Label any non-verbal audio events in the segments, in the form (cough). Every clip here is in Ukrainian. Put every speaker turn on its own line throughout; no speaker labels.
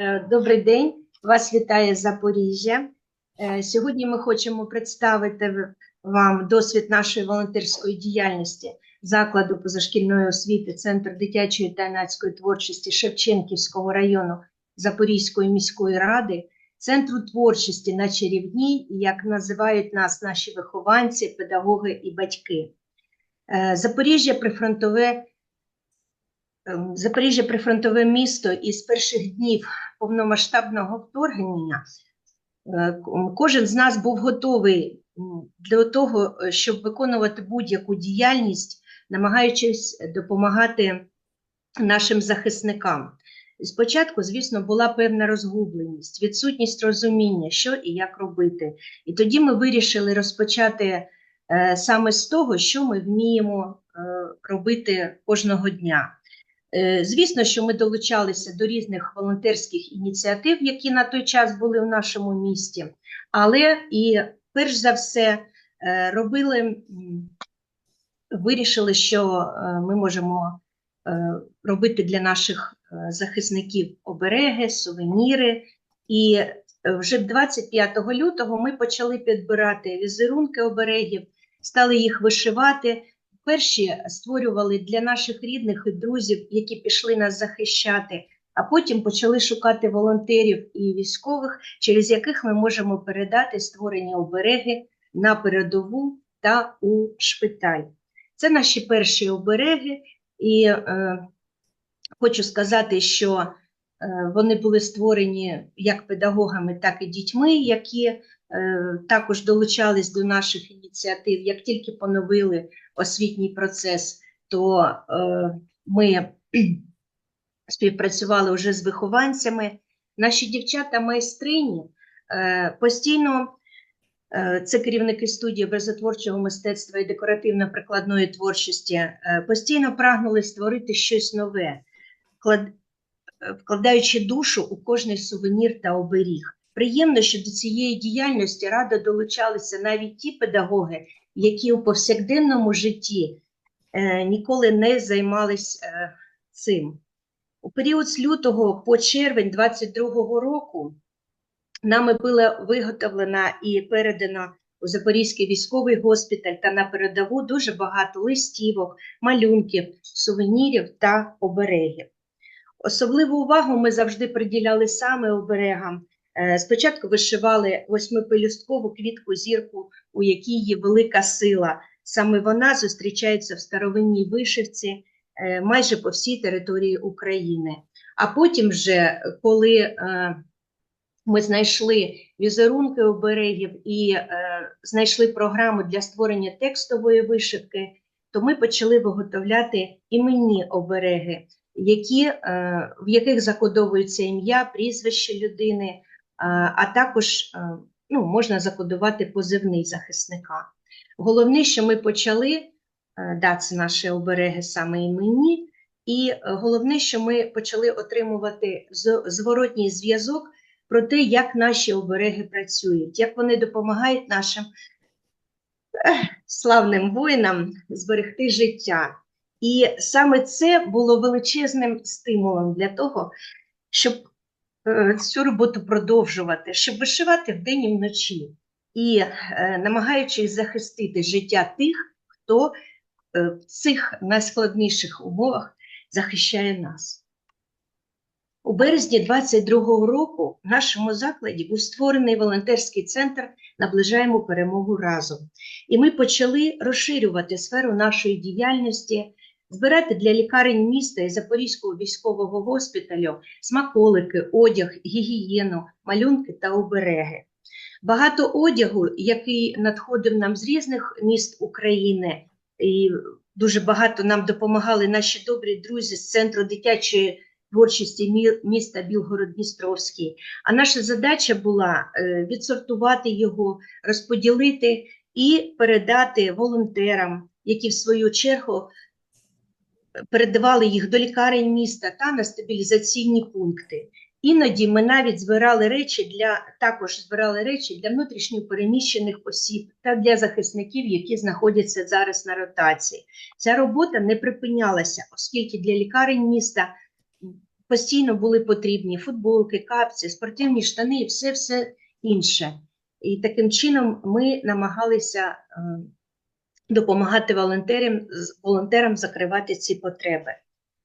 Е, Добрий день, вас вітає Запоріжжя. Е, Сьогодні ми хочемо представити вам досвід нашої волонтерської діяльності закладу позашкільної освіти Центр дитячої та юнацької творчості Шевченківського району Запорізької міської ради, Центру творчості на Чарівній, як називають нас наші вихованці, педагоги і батьки. Е, Запоріжжя прифронтове Запоріжжя прифронтове місто і з перших днів повномасштабного вторгнення е, кожен з нас був готовий для того, е, щоб виконувати будь-яку діяльність, намагаючись допомагати нашим захисникам. Спочатку, звісно, була певна розгубленість, відсутність розуміння, що і як робити. І тоді ми вирішили розпочати е, саме з того, що ми вміємо робити кожного дня. Е, Звісно, що ми долучалися до різних волонтерських ініціатив, які на той час були в нашому місті, але і перш за все е, робили, вирішили, що е, ми можемо робити для наших захисників обереги, сувеніри. І вже 25 лютого ми почали підбирати візерунки оберегів, стали їх вишивати. Перші створювали для наших рідних і друзів, які пішли нас захищати, а потім почали шукати волонтерів і військових, через яких ми можемо передати створені обереги на передову та у шпиталь. Це наші перші обереги, і е, хочу сказати, що е, вони були створені як педагогами, так і дітьми, які е, також долучались до наших ініціатив. Як тільки поновили освітній процес, то е, ми (clears throat) співпрацювали вже з вихованцями. Наші дівчата-майстрині е, постійно, е, це керівники студії образотворчого мистецтва і декоративно-прикладної творчості, е, постійно прагнули створити щось нове, е, вкладаючи душу у кожний сувенір та оберіг. Приємно, що до цієї діяльності радо долучалися навіть ті педагоги, які у повсякденному житті е, ніколи не займались е, цим. У період з лютого по червень 22-го року нами було виготовлено і передано у Запорізький військовий госпіталь та на передову дуже багато листівок, малюнків, сувенірів та оберегів. Особливу увагу ми завжди приділяли саме оберегам. Е, Спочатку вишивали восьмипелюсткову квітку зірку, у якій є велика сила. Саме вона зустрічається в старовинній вишивці е, майже по всій території України. А потім, вже, коли е, ми знайшли візерунки оберегів і знайшли програму для створення текстової вишивки, то ми почали виготовляти іменні обереги, які, в яких закодовується ім'я, прізвище людини, а також е, ну, можна закодувати позивний захисника. Головне, що ми почали, е, да, це наші обереги саме іменні, і е, головне, що ми почали отримувати зворотній зв'язок про те, як наші обереги працюють, як вони допомагають нашим славним воїнам зберегти життя. І саме це було величезним стимулом для того, щоб цю роботу продовжувати, щоб вишивати вдень і вночі, і е, намагаючись захистити життя тих, хто е, в цих найскладніших умовах захищає нас. У березні 22-го року в нашому закладі був створений волонтерський центр Наближаємо перемогу разом. І ми почали розширювати сферу нашої діяльності, збирати для лікарень міста і Запорізького військового госпіталю смаколики, одяг, гігієну, малюнки та обереги. Багато одягу, який надходив нам з різних міст України, і дуже багато нам допомагали наші добрі друзі з центру дитячої творчості міста Білгород-Дністровський. А наша задача була е, відсортувати його, розподілити і передати волонтерам, які в свою чергу передавали їх до лікарень міста та на стабілізаційні пункти. Іноді ми навіть збирали речі для також збирали речі для внутрішньо переміщених осіб та для захисників, які знаходяться зараз на ротації. Ця робота не припинялася, оскільки для лікарень міста постійно були потрібні футболки, капці, спортивні штани і все все інше. І таким чином ми намагалися е, допомагати волонтерам, волонтерам закривати ці потреби.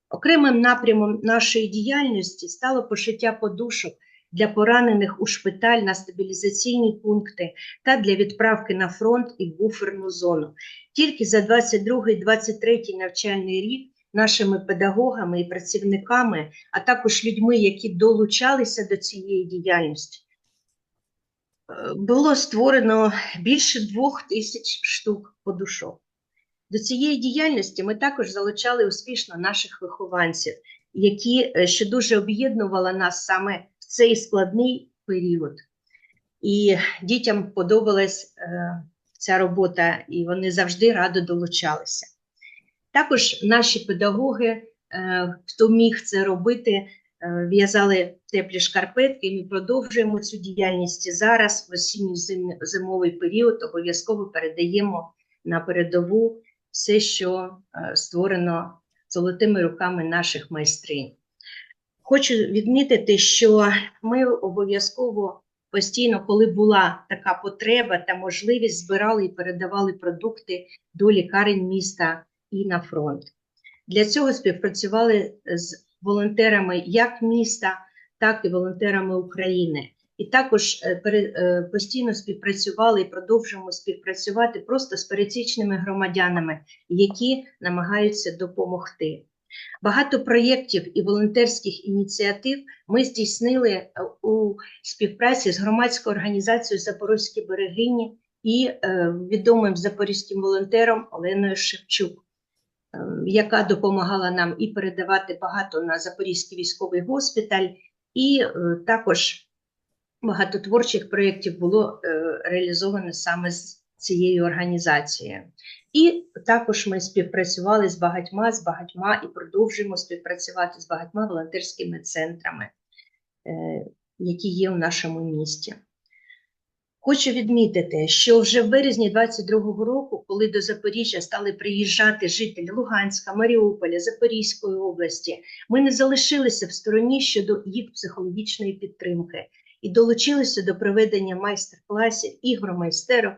Окремим напрямом нашої діяльності стало пошиття подушок для поранених у шпиталь на стабілізаційні пункти та для відправки на фронт і в буферну зону. Тільки за 22-23 навчальний рік нашими педагогами і працівниками, а також людьми, які долучалися до цієї діяльності, було створено більше двох тисяч штук подушок. До цієї діяльності ми також залучали успішно наших вихованців, які е, що дуже об'єднувала нас саме в цей складний період. І дітям подобалась е, ця робота, і вони завжди радо долучалися. Також наші педагоги, е, хто міг це робити, в'язали теплі шкарпетки, і ми продовжуємо цю діяльність зараз, в осінньо-зимовий період, обов'язково передаємо на передову все, що е, створено золотими руками наших майстринь. Хочу відмітити, що ми обов'язково постійно, коли була така потреба та можливість, збирали і передавали продукти до лікарень міста і на фронт. Для цього співпрацювали з волонтерами як міста, так і волонтерами України. І також е, е, постійно співпрацювали і продовжуємо співпрацювати просто з пересічними громадянами, які намагаються допомогти. Багато проєктів і волонтерських ініціатив ми здійснили е, у співпраці з громадською організацією Запорозькі берегині і відомим запорізьким волонтером Оленою Шевчук, яка допомагала нам і передавати багато на Запорізький військовий госпіталь, і е, також багато творчих проєктів було е, реалізовано саме з цією організацією. І також ми співпрацювали з багатьма, з багатьма і продовжуємо співпрацювати з багатьма волонтерськими центрами, е, які є у нашому місті. Хочу відмітити, що вже в березні 22-го року, коли до Запоріжжя стали приїжджати жителі Луганська, Маріуполя, Запорізької області, ми не залишилися в стороні щодо їх психологічної підтримки і долучилися до проведення майстер-класів, ігромайстерок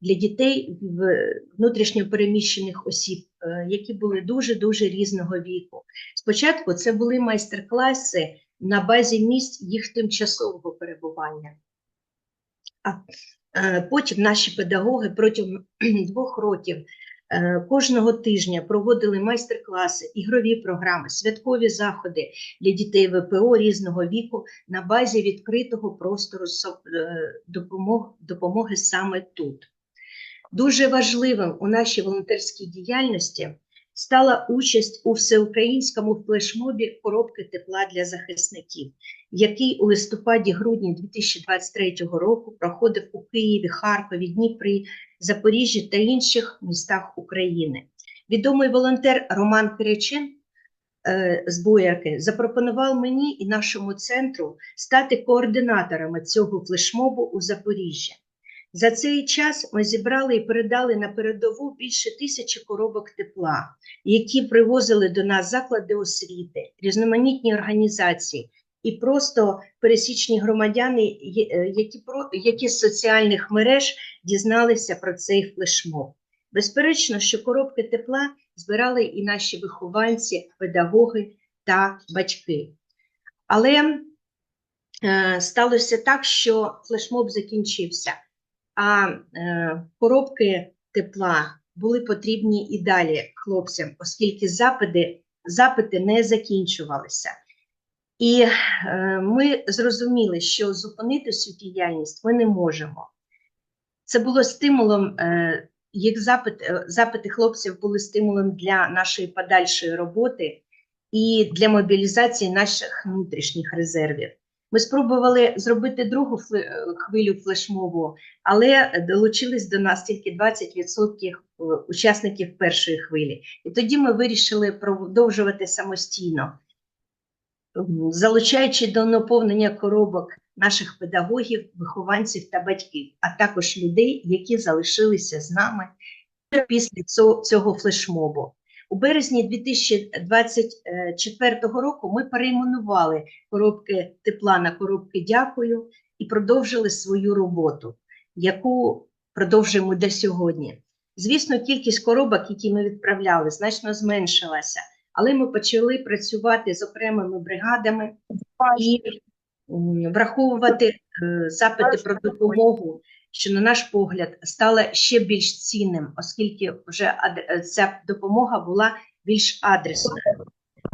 для дітей внутрішньопереміщених осіб, е, які були дуже-дуже різного віку. Спочатку це були майстер-класи на базі місць їх тимчасового перебування. Е, потім наші педагоги протягом (clears throat) двох років е, кожного тижня проводили майстер-класи, ігрові програми, святкові заходи для дітей ВПО різного віку на базі відкритого простору е, допомог, допомоги саме тут. Дуже важливим у нашій волонтерській діяльності стала участь у всеукраїнському флешмобі коробки тепла для захисників, який у листопаді-грудні 2023 року проходив у Києві, Харкові, Дніпрі, Запоріжжі та інших містах України. Відомий волонтер Роман Киричен е, з Боярки запропонував мені і нашому центру стати координаторами цього флешмобу у Запоріжжі. За цей час ми зібрали і передали на передову більше тисячі коробок тепла, які привозили до нас заклади освіти, різноманітні організації і просто пересічні громадяни, е, які, які з соціальних мереж дізналися про цей флешмоб. Безперечно, що коробки тепла збирали і наші вихованці, педагоги та батьки. Але е, сталося так, що флешмоб закінчився, а е, коробки тепла були потрібні і далі хлопцям, оскільки запити, запити не закінчувалися. І е, ми зрозуміли, що зупинити цю діяльність ми не можемо. Це було стимулом, е, їх запит, е, запити хлопців були стимулом для нашої подальшої роботи і для мобілізації наших внутрішніх резервів. Ми спробували зробити другу е, хвилю флешмобу, але долучились до нас тільки 20% учасників першої хвилі. І тоді ми вирішили продовжувати самостійно, залучаючи до наповнення коробок наших педагогів, вихованців та батьків, а також людей, які залишилися з нами після цього флешмобу. У березні 2024 року ми перейменували коробки тепла на коробки дякую і продовжили свою роботу, яку продовжуємо до сьогодні. Звісно, кількість коробок, які ми відправляли, значно зменшилася, але ми почали працювати з окремими бригадами і враховувати е, запити про допомогу, що, на наш погляд, стало ще більш цінним, оскільки вже е, ця допомога була більш адресною.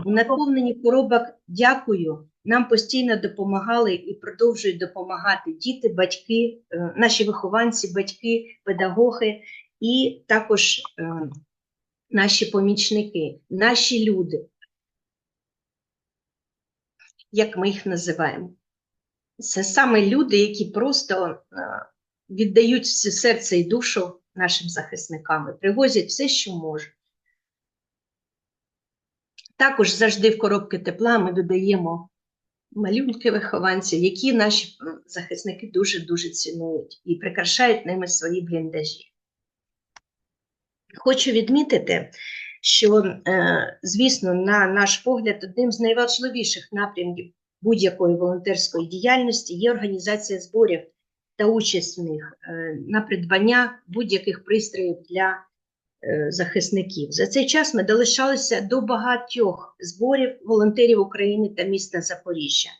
У наповненні коробок дякую. Нам постійно допомагали і продовжують допомагати діти, батьки, е, наші вихованці, батьки, педагоги і також е, наші помічники, наші люди, як ми їх називаємо. Це саме люди, які просто віддають все серце і душу нашим захисникам, і привозять все, що можуть. Також завжди в коробки тепла ми додаємо малюнки вихованців, які наші захисники дуже-дуже цінують і прикрашають ними свої бліндажі. Хочу відмітити, що, е, звісно, на наш погляд, одним з найважливіших напрямків будь-якої волонтерської діяльності є організація зборів та участь в них е, на придбання будь-яких пристроїв для е, захисників. За цей час ми долишалися до багатьох зборів волонтерів України та міста Запоріжжя.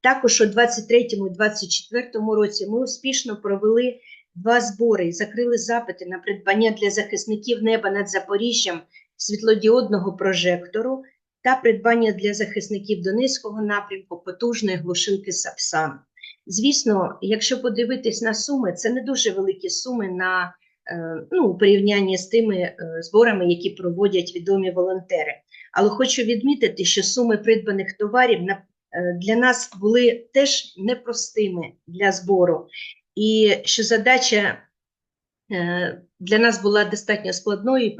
Також у 23-24 році ми успішно провели два збори і закрили запити на придбання для захисників неба над Запоріжжям світлодіодного прожектору та придбання для захисників Донецького напрямку потужної глушилки Сапсан. Звісно, якщо подивитись на суми, це не дуже великі суми на е, ну, у порівнянні з тими е, зборами, які проводять відомі волонтери. Але хочу відмітити, що суми придбаних товарів е, для нас були теж непростими для збору, і що задача для нас була достатньо складною і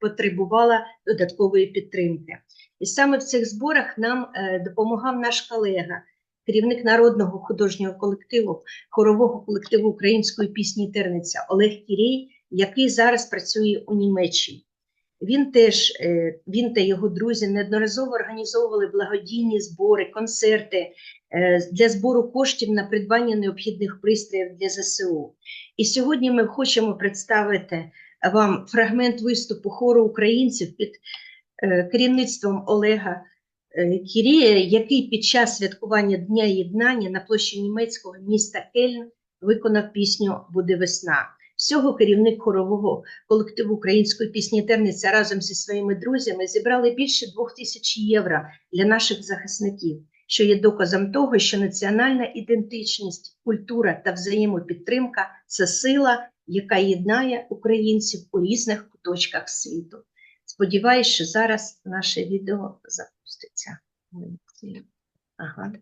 потребувала, додаткової підтримки. І саме в цих зборах нам допомагав наш колега, керівник народного художнього колективу, хорового колективу української пісні Терниця Олег Кірей, який зараз працює у Німеччині. Він теж е, він та його друзі неодноразово організовували благодійні збори, концерти е, для збору коштів на придбання необхідних пристроїв для ЗСУ. І сьогодні ми хочемо представити вам фрагмент виступу хору українців під е, керівництвом Олега Кірія, який під час святкування Дня Єднання на площі німецького міста Кельн виконав пісню Буде весна. Всього керівник хорового колективу української пісні Терниця разом зі своїми друзями зібрали більше двох тисяч євро для наших захисників, що є доказом того, що національна ідентичність, культура та взаємопідтримка це сила, яка єднає українців у різних куточках світу. Сподіваюсь, що зараз наше відео запуститься. Ага.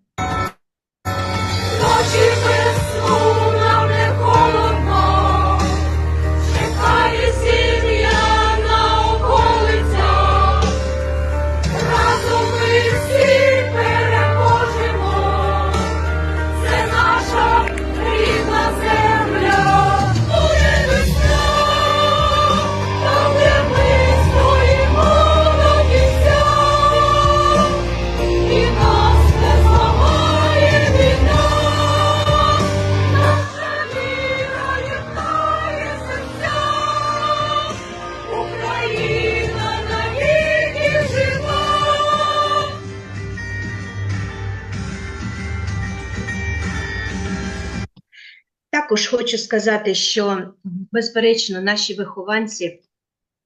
Також хочу сказати, що безперечно наші вихованці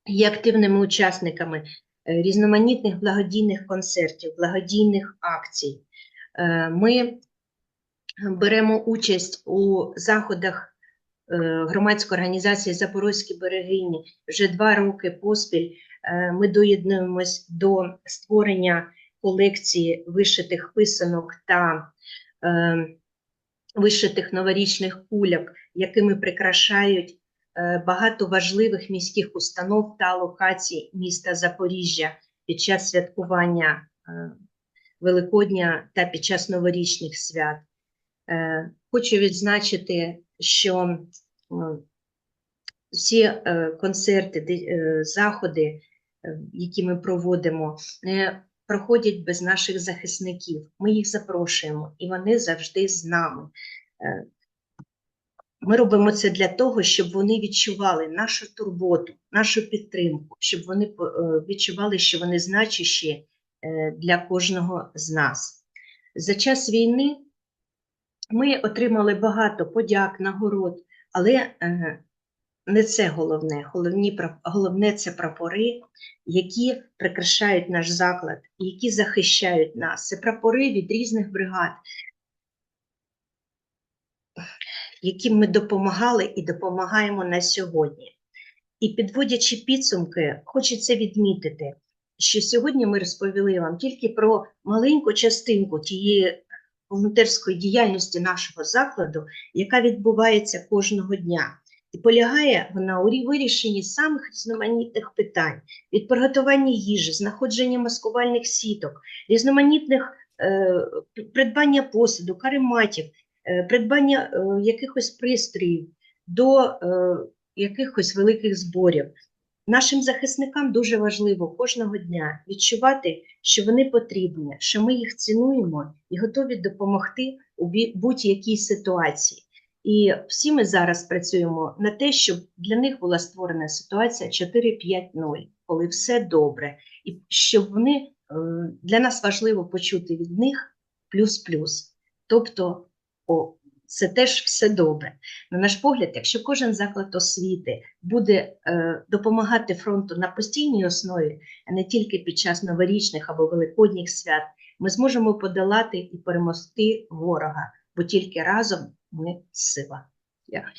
є активними учасниками е, різноманітних благодійних концертів, благодійних акцій. Е, Ми беремо участь у заходах е, громадської організації Запорозькі берегині вже два роки поспіль. Ми доєднуємось до створення колекції вишитих писанок та вишитих новорічних кульок, якими прикрашають е, багато важливих міських установ та локацій міста Запоріжжя під час святкування е, Великодня та під час новорічних свят. Е, Хочу відзначити, що всі концерти, заходи, які ми проводимо, не проходять без наших захисників. Ми їх запрошуємо, і вони завжди з нами. Е, Ми робимо це для того, щоб вони відчували нашу турботу, нашу підтримку, щоб вони е, відчували, що вони значущі е, для кожного з нас. За час війни ми отримали багато подяк, нагород, але не це головне. Головні, головне це прапори, які прикрашають наш заклад, які захищають нас. Це прапори від різних бригад, яким ми допомагали і допомагаємо на сьогодні. І підводячи підсумки, хочеться відмітити, що сьогодні ми розповіли вам тільки про маленьку частинку тієї волонтерської діяльності нашого закладу, яка відбувається кожного дня. Полягає вона у вирішенні самих різноманітних питань від приготування їжі, знаходження маскувальних сіток, різноманітних е, придбання посуду, карематів, е, придбання е, якихось пристроїв до е, якихось великих зборів. Нашим захисникам дуже важливо кожного дня відчувати, що вони потрібні, що ми їх цінуємо і готові допомогти у будь-якій ситуації. І всі ми зараз працюємо на те, щоб для них була створена ситуація 4-5-0, коли все добре, і щоб вони е, для нас важливо почути від них плюс-плюс. Тобто, о, це теж все добре. На наш погляд, якщо кожен заклад освіти буде е, допомагати фронту на постійній основі, а не тільки під час новорічних або великодніх свят, ми зможемо подолати і перемогти ворога, бо тільки разом ми сила.
Дякую.